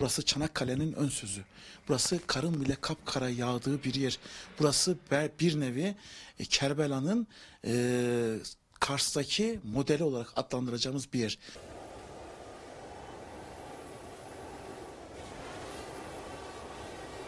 Burası Çanakkale'nin ön sözü. Burası karın bile kapkara yağdığı bir yer. Burası bir nevi e, Kerbela'nın e, Kars'taki modeli olarak adlandıracağımız bir yer.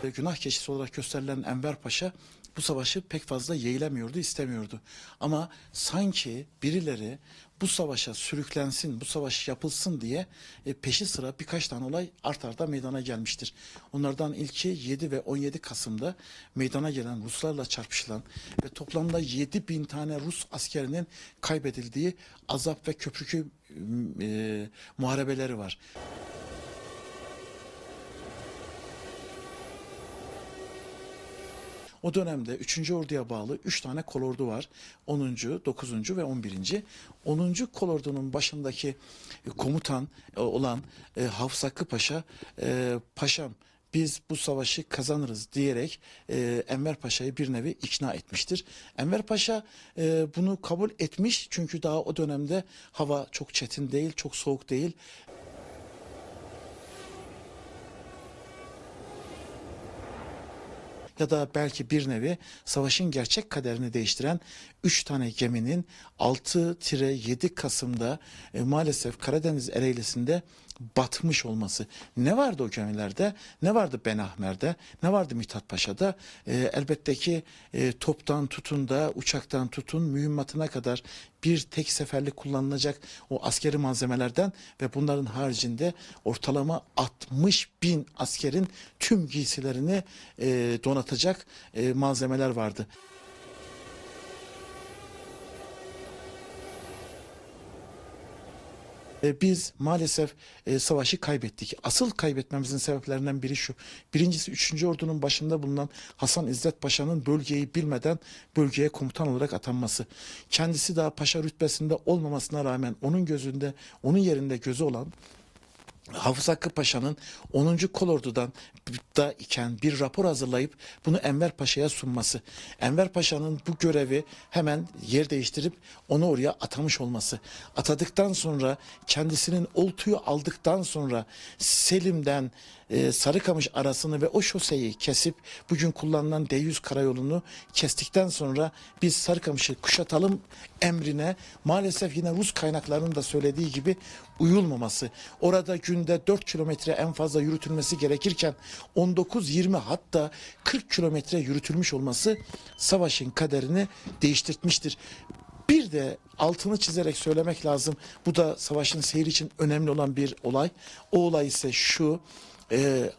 Günah keçisi olarak gösterilen Enver Paşa bu savaşı pek fazla yeğlemiyordu, istemiyordu. Ama sanki birileri bu savaşa sürüklensin, bu savaş yapılsın diye e, peşi sıra birkaç tane olay art arda meydana gelmiştir. Onlardan ilki 7 ve 17 Kasım'da meydana gelen Ruslarla çarpışılan ve toplamda 7 bin tane Rus askerinin kaybedildiği Azap ve Köprükü e, muharebeleri var. O dönemde 3. Ordu'ya bağlı 3 tane kolordu var. 10. 9. ve 11. 10. kolordunun başındaki e, komutan e, olan e, Hafız Hakkı Paşa, paşam biz bu savaşı kazanırız diyerek e, Enver Paşa'yı bir nevi ikna etmiştir. Enver Paşa e, bunu kabul etmiş çünkü daha o dönemde hava çok çetin değil, çok soğuk değil. Ya da belki bir nevi savaşın gerçek kaderini değiştiren 3 tane geminin 6-7 Kasım'da e, maalesef Karadeniz Ereğlisi'nde batmış olması. Ne vardı o gemilerde? Ne vardı Ben Ahmer'de? Ne vardı Mithat Paşa'da? E, elbette ki e, toptan tutun da uçaktan tutun mühimmatına kadar bir tek seferlik kullanılacak o askeri malzemelerden ve bunların haricinde ortalama 60 bin askerin tüm giysilerini e, donatacak e, malzemeler vardı. E, biz maalesef e, savaşı kaybettik. Asıl kaybetmemizin sebeplerinden biri şu. Birincisi 3. Ordunun başında bulunan Hasan İzzet Paşa'nın bölgeyi bilmeden bölgeye komutan olarak atanması. Kendisi daha paşa rütbesinde olmamasına rağmen onun gözünde, onun yerinde gözü olan Hafız Hakkı Paşa'nın 10. kolordudan da iken bir rapor hazırlayıp bunu Enver Paşa'ya sunması. Enver Paşa'nın bu görevi hemen yer değiştirip onu oraya atamış olması. Atadıktan sonra kendisinin oltuyu aldıktan sonra Selim'den e, Sarıkamış arasını ve o şoseyi kesip bugün kullanılan D100 karayolunu kestikten sonra biz Sarıkamış'ı kuşatalım emrine maalesef yine Rus kaynaklarının da söylediği gibi uyulmaması. Orada günde 4 kilometre en fazla yürütülmesi gerekirken 19-20 hatta 40 kilometre yürütülmüş olması savaşın kaderini değiştirtmiştir. Bir de altını çizerek söylemek lazım. Bu da savaşın seyri için önemli olan bir olay. O olay ise şu. E,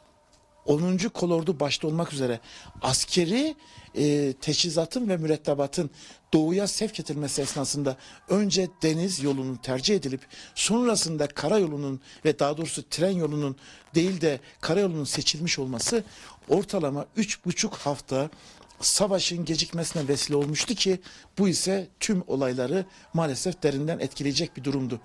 10. kolordu başta olmak üzere askeri e, teçhizatın ve mürettebatın doğuya sevk edilmesi esnasında önce deniz yolunun tercih edilip sonrasında karayolunun ve daha doğrusu tren yolunun değil de karayolunun seçilmiş olması ortalama üç buçuk hafta savaşın gecikmesine vesile olmuştu ki bu ise tüm olayları maalesef derinden etkileyecek bir durumdu.